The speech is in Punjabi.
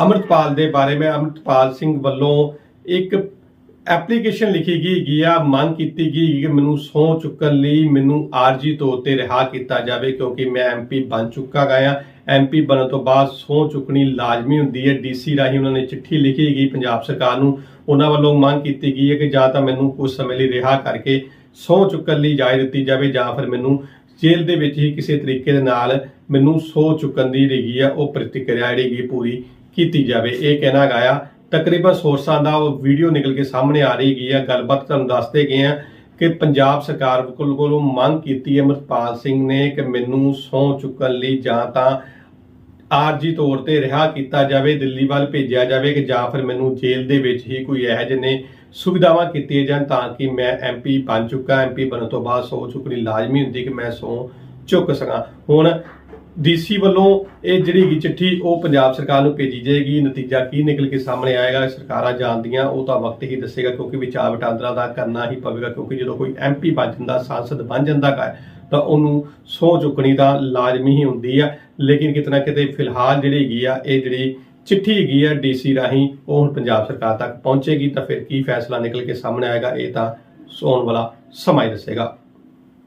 ਅੰਮ੍ਰਿਤਪਾਲ ਦੇ ਬਾਰੇ ਮੈਂ ਅੰਮ੍ਰਿਤਪਾਲ ਸਿੰਘ ਵੱਲੋਂ ਇੱਕ ਐਪਲੀਕੇਸ਼ਨ ਲਿਖੀ ਗਈ ਹੈਗੀ ਆ, ਮੰਗ ਕੀਤੀ ਗਈ ਕਿ ਮੈਨੂੰ ਸਹੁੰ ਚੁੱਕਣ ਲਈ ਮੈਨੂੰ ਆਰਜੀ ਤੌਰ ਤੇ ਰਿਹਾ ਕੀਤਾ ਜਾਵੇ ਕਿਉਂਕਿ ਮੈਂ ਐਮਪੀ ਬਣ ਚੁੱਕਾ ਗਿਆ ਐਮਪੀ ਬਣਨ ਤੋਂ ਬਾਅਦ ਸਹੁੰ ਚੁੱਕਣੀ ਲਾਜ਼ਮੀ ਹੁੰਦੀ ਹੈ। ਡੀਸੀ ਰਾਹੀਂ ਉਹਨਾਂ ਨੇ ਚਿੱਠੀ ਲਿਖੀ ਗਈ ਪੰਜਾਬ ਸਰਕਾਰ ਨੂੰ। ਉਹਨਾਂ ਵੱਲੋਂ ਮੰਗ ਕੀਤੀ ਗਈ ਹੈ ਕਿ ਜਾਂ ਤਾਂ ਮੈਨੂੰ ਕੁਝ ਸਮੇਂ ਲਈ ਰਿਹਾ ਕਰਕੇ ਸਹੁੰ ਚੁੱਕਣ ਲਈ ਇਜਾਜ਼ਤ ਦਿੱਤੀ ਜਾਵੇ ਜਾਂ ਫਿਰ ਮੈਨੂੰ ਜੇਲ੍ਹ ਦੇ ਵਿੱਚ ਹੀ ਕਿਸੇ ਤਰੀਕੇ ਦੇ ਨਾਲ ਮੈਨੂੰ ਸਹੁੰ ਚੁੱਕਣ ਦੀ ਜਿਹੜੀ ਆ, ਉਹ ਪ੍ਰਤੀਕਿਰਿਆ ਜਿਹੜੀ ਪੂਰੀ ਕੀਤੀ ਜਾਵੇ। ਇਹ ਕਹਿਣਾ ਗਿਆ ਤਕਰੀਬਨ ਸੋਰਸਾਂ ਦਾ ਉਹ ਵੀਡੀਓ ਨਿਕਲ ਕੇ ਸਾਹਮਣੇ ਆ ਰਹੀ ਗਈ ਹੈ ਗੱਲਬਾਤ ਤੁਹਾਨੂੰ ਦੱਸਦੇ ਗਏ ਆ ਕਿ ਪੰਜਾਬ ਸਰਕਾਰ ਕੋਲ- ਕੋਲੋਂ ਮੰਗ ਕੀਤੀ ਹੈ, ਅਮਰਪਾਲ ਸਿੰਘ ਨੇ ਕਿ ਮੈਨੂੰ ਸਹੁੰ ਚੁੱਕਣ ਲਈ ਜਾਂ ਤਾਂ ਆਰਜੀ ਤੌਰ ਤੇ ਰਿਹਾ ਕੀਤਾ ਜਾਵੇ, ਦਿੱਲੀ ਵੱਲ ਭੇਜਿਆ ਜਾਵੇ ਕਿ ਜਾਂ ਫਿਰ ਮੈਨੂੰ ਜੇਲ੍ਹ ਦੇ ਵਿੱਚ ਹੀ ਕੋਈ ਇਹੋ ਜਿਹੇ ਨੇ ਸੁਵਿਧਾਵਾਂ ਕੀਤੀਆਂ ਜਾਣ ਤਾਂ ਕਿ ਮੈਂ ਐਮਪੀ ਬਣ ਚੁੱਕਾ। ਐਮਪੀ ਬਣਨ ਤੋਂ ਬਾਅਦ ਸਹੁੰ ਚੁੱਕਣੀ ਲਾਜ਼ਮੀ ਹੁੰਦੀ ਕਿ ਮੈਂ ਸਹੁੰ ਚੁੱਕ ਸਕਾਂ। ਹੁਣ ਡੀਸੀ ਵੱਲੋਂ ਇਹ ਜਿਹੜੀ ਹੈਗੀ ਚਿੱਠੀ ਉਹ ਪੰਜਾਬ ਸਰਕਾਰ ਨੂੰ ਭੇਜੀ ਜਾਏਗੀ। ਨਤੀਜਾ ਕੀ ਨਿਕਲ ਕੇ ਸਾਹਮਣੇ ਆਏਗਾ, ਸਰਕਾਰਾਂ ਜਾਣਦੀਆਂ, ਉਹ ਤਾਂ ਵਕਤ ਹੀ ਦੱਸੇਗਾ ਕਿਉਂਕਿ ਵਿਚਾਰ ਵਟਾਂਦਰਾ ਦਾ ਕਰਨਾ ਹੀ ਪਵੇਗਾ ਕਿਉਂਕਿ ਜਦੋਂ ਕੋਈ ਐਮਪੀ ਬਣ ਜਾਂਦਾ, ਸਾਂਸਦ ਬਣ ਜਾਂਦਾ ਹੈ ਤਾਂ ਉਹਨੂੰ ਸਹੁੰ ਚੁੱਕਣੀ ਦਾ ਲਾਜ਼ਮੀ ਹੀ ਹੁੰਦੀ ਆ। ਲੇਕਿਨ ਕਿਤਨਾ ਕਿਤੇ ਫਿਲਹਾਲ ਜਿਹੜੀ ਹੈਗੀ ਆ, ਇਹ ਜਿਹੜੀ ਚਿੱਠੀ ਹੈਗੀ ਆ ਡੀਸੀ ਰਾਹੀਂ, ਉਹ ਹੁਣ ਪੰਜਾਬ ਸਰਕਾਰ ਤੱਕ ਪਹੁੰਚੇਗੀ, ਤਾਂ ਫਿਰ ਕੀ ਫੈਸਲਾ ਨਿਕਲ ਕੇ ਸਾਹਮਣੇ ਆਏਗਾ, ਇਹ ਤਾਂ ਸੌਣ ਵਾਲਾ ਸਮਾਂ ਹੀ ਦੱਸੇਗਾ।